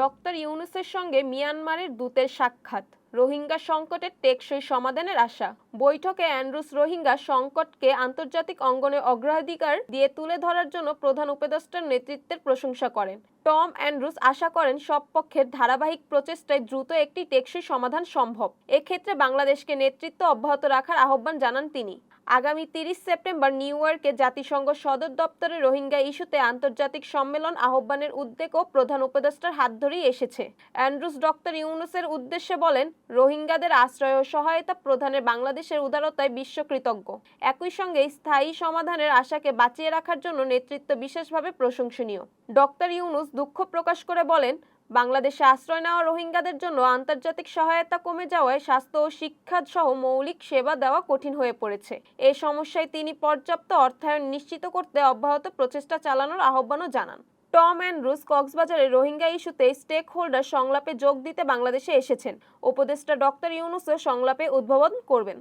Doctor ইউনুসের সঙ্গে মিয়ানমারের দূতের সাক্ষাৎ। রোহিঙ্গা সংকটের টেকসই সমাধানের আশা। বৈঠকে অ্যান্ড্রুস রোহিঙ্গা সংকটকে আন্তর্জাতিক অঙ্গনে অগ্রাধিকার দিয়ে তুলে ধরার জন্য প্রধান উপদেষ্টার নেতৃত্বের প্রশংসা করেন। টম অ্যান্ড্রুস আশা করেন সব পক্ষের ধারাবাহিক প্রচেষ্টায় দ্রুত একটি টেকসই সমাধান সম্ভব। এক্ষেত্রে বাংলাদেশকে নেতৃত্ব অব্যাহত রাখার আহ্বান জানান তিনি। আগামী তিরিশ সেপ্টেম্বর নিউ ইয়র্কে জাতিসংঘ সদর দপ্তরে রোহিঙ্গা ইস্যুতে আন্তর্জাতিক সম্মেলন আহ্বানের উদ্যোগও প্রধান উপদেষ্টার হাত ধরেই এসেছে। অ্যান্ড্রুস ডক্টর ইউনুসের উদ্দেশ্যে বলেন, রোহিঙ্গাদের আশ্রয় ও সহায়তা প্রদানের বাংলাদেশের উদারতায় বিশ্ব কৃতজ্ঞ। একই সঙ্গে স্থায়ী সমাধানের আশাকে বাঁচিয়ে রাখার জন্য নেতৃত্ব বিশেষভাবে প্রশংসনীয়। ডক্টর ইউনুস দুঃখ প্রকাশ করে বলেন, বাংলাদেশে আশ্রয় নেওয়া রোহিঙ্গাদের জন্য আন্তর্জাতিক সহায়তা কমে যাওয়ায় স্বাস্থ্য ও শিক্ষা সহ মৌলিক সেবা দেওয়া কঠিন হয়ে পড়েছে। এ সমস্যায় তিনি পর্যাপ্ত অর্থায়ন নিশ্চিত করতে অব্যাহত প্রচেষ্টা চালানোর আহ্বানও জানান। টম অ্যান্ড্রুস কক্সবাজারে রোহিঙ্গা ইস্যুতে স্টেক হোল্ডার সংলাপে যোগ দিতে বাংলাদেশে এসেছেন। উপদেষ্টা ডক্টর ইউনুসও সংলাপে উদ্বোধন করবেন।